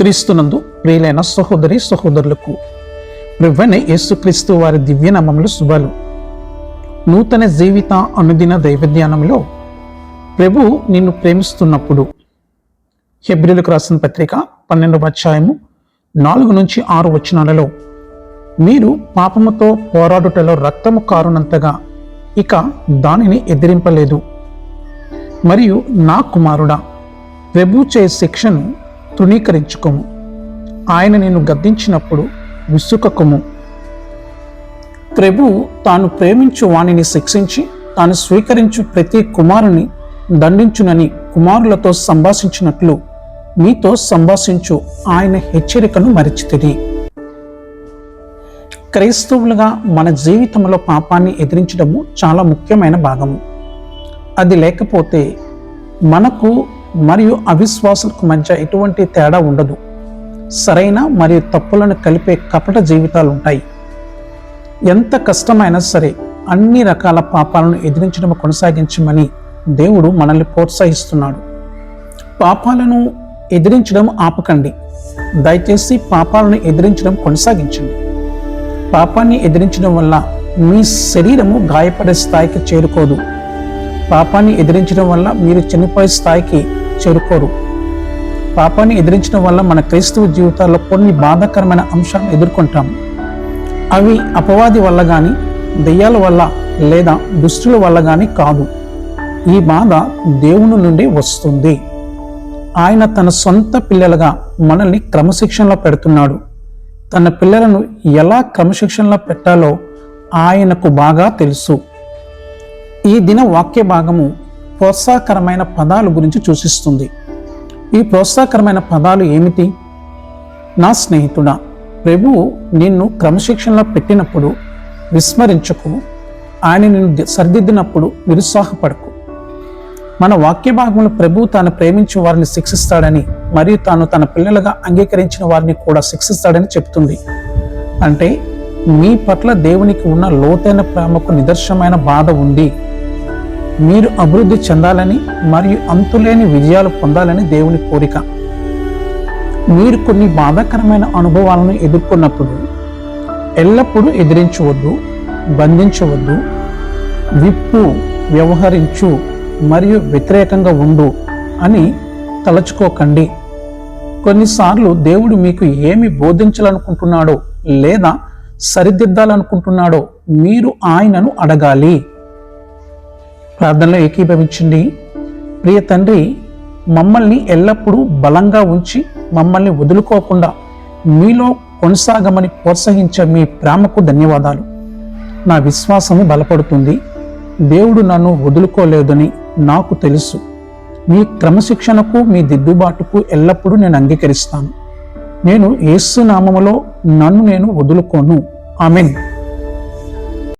క్రీస్తునందు ప్రియులైన సహోదరి సహోదరులకు ప్రవ్వన యేసుక్రీస్తు వారి దివ్యనామములు శుభాలు. నూతన జీవిత అనుదిన దైవధ్యానంలో ప్రభు నిన్ను ప్రేమిస్తున్నప్పుడు హెబ్రిలకు రాసిన పత్రిక పన్నెండవ అధ్యాయము నాలుగు నుంచి ఆరు వచనాలలో మీరు పాపముతో పోరాడుటలో రక్తము కారునంతగా ఇక దానిని ఎదిరింపలేదు. మరియు నా కుమారుడా ప్రభు చే శిక్షను తృణీకరించుకోము. ఆయన నేను గద్దించినప్పుడు విసుకకుము. ప్రభు తాను ప్రేమించు వాణిని శిక్షించి తాను స్వీకరించు ప్రతి కుమారుని దండించునని కుమారులతో సంభాషించినట్లు మీతో సంభాషించు ఆయన హెచ్చరికను మరిచితిరి. క్రైస్తవులుగా మన జీవితంలో పాపాన్ని ఎదిరించడము చాలా ముఖ్యమైన భాగము. అది లేకపోతే మనకు మరియు అవిశ్వాసులకు మధ్య ఎటువంటి తేడా ఉండదు. సరైన మరియు తప్పులను కలిపే కపట జీవితాలు ఉంటాయి ఎంత కష్టమైనా సరే అన్ని రకాల పాపాలను ఎదిరించడం కొనసాగించమని దేవుడు మనల్ని ప్రోత్సహిస్తున్నాడు. పాపాలను ఎదిరించడం ఆపకండి. దయచేసి పాపాలను ఎదిరించడం కొనసాగించండి. పాపాన్ని ఎదిరించడం వల్ల మీ శరీరము గాయపడే స్థాయికి చేరుకోదు. పాపాన్ని ఎదిరించడం వల్ల మీరు చనిపోయే స్థాయికి చేరుకోరు. పాపాన్ని ఎదిరించడం వల్ల మన క్రైస్తవ జీవితాల్లో కొన్ని బాధాకరమైన అంశాలను ఎదుర్కొంటాం. అవి అపవాది వల్ల కానీ దెయ్యాల వల్ల లేదా దుష్టుల వల్ల కానీ కాదు. ఈ బాధ దేవుని నుండి వస్తుంది. ఆయన తన సొంత పిల్లలుగా మనల్ని క్రమశిక్షణలో పెడుతున్నాడు. తన పిల్లలను ఎలా క్రమశిక్షణలో పెట్టాలో ఆయనకు బాగా తెలుసు. ఈ దిన వాక్య భాగము ప్రోత్సాహకరమైన పదాల గురించి సూచిస్తుంది. ఈ ప్రోత్సాహకరమైన పదాలు ఏమిటి? నా స్నేహితుడా ప్రభువు నిన్ను క్రమశిక్షణలో పెట్టినప్పుడు విస్మరించకు. ఆయన నిన్ను సరిదిద్దినప్పుడు నిరుత్సాహపడకు. మన వాక్య భాగంలో ప్రభు తాను ప్రేమించిన వారిని శిక్షిస్తాడని మరియు తాను తన పిల్లలుగా అంగీకరించిన వారిని కూడా శిక్షిస్తాడని చెప్తుంది. అంటే మీ పట్ల దేవునికి ఉన్న లోతైన ప్రేమకు నిదర్శనమైన బాధ ఉంది. మీరు అభివృద్ధి చెందాలని మరియు అంతులేని విజయాలు పొందాలని దేవుని కోరిక. మీరు కొన్ని బాధాకరమైన అనుభవాలను ఎదుర్కొన్నప్పుడు ఎల్లప్పుడూ ఎదిరించవద్దు బంధించవద్దు విప్పు వ్యవహరించు మరియు వ్యతిరేకంగా ఉండు అని తలచుకోకండి. కొన్నిసార్లు దేవుడు మీకు ఏమి బోధించాలనుకుంటున్నాడో లేదా సరిదిద్దాలనుకుంటున్నాడో మీరు ఆయనను అడగాలి. ప్రార్థనలో ఏకీభవించండి. ప్రియ తండ్రి మమ్మల్ని ఎల్లప్పుడూ బలంగా ఉంచి మమ్మల్ని వదులుకోకుండా మీలో కొనసాగమని ప్రోత్సహించే మీ ప్రేమకు ధన్యవాదాలు. నా విశ్వాసము బలపడుతుంది. దేవుడు నన్ను వదులుకోలేదని నాకు తెలుసు. మీ క్రమశిక్షణకు మీ దిద్దుబాటుకు ఎల్లప్పుడూ నేను అంగీకరిస్తాను. నేను ఏసునామములో నన్ను నేను వదులుకోను. ఆమెన్.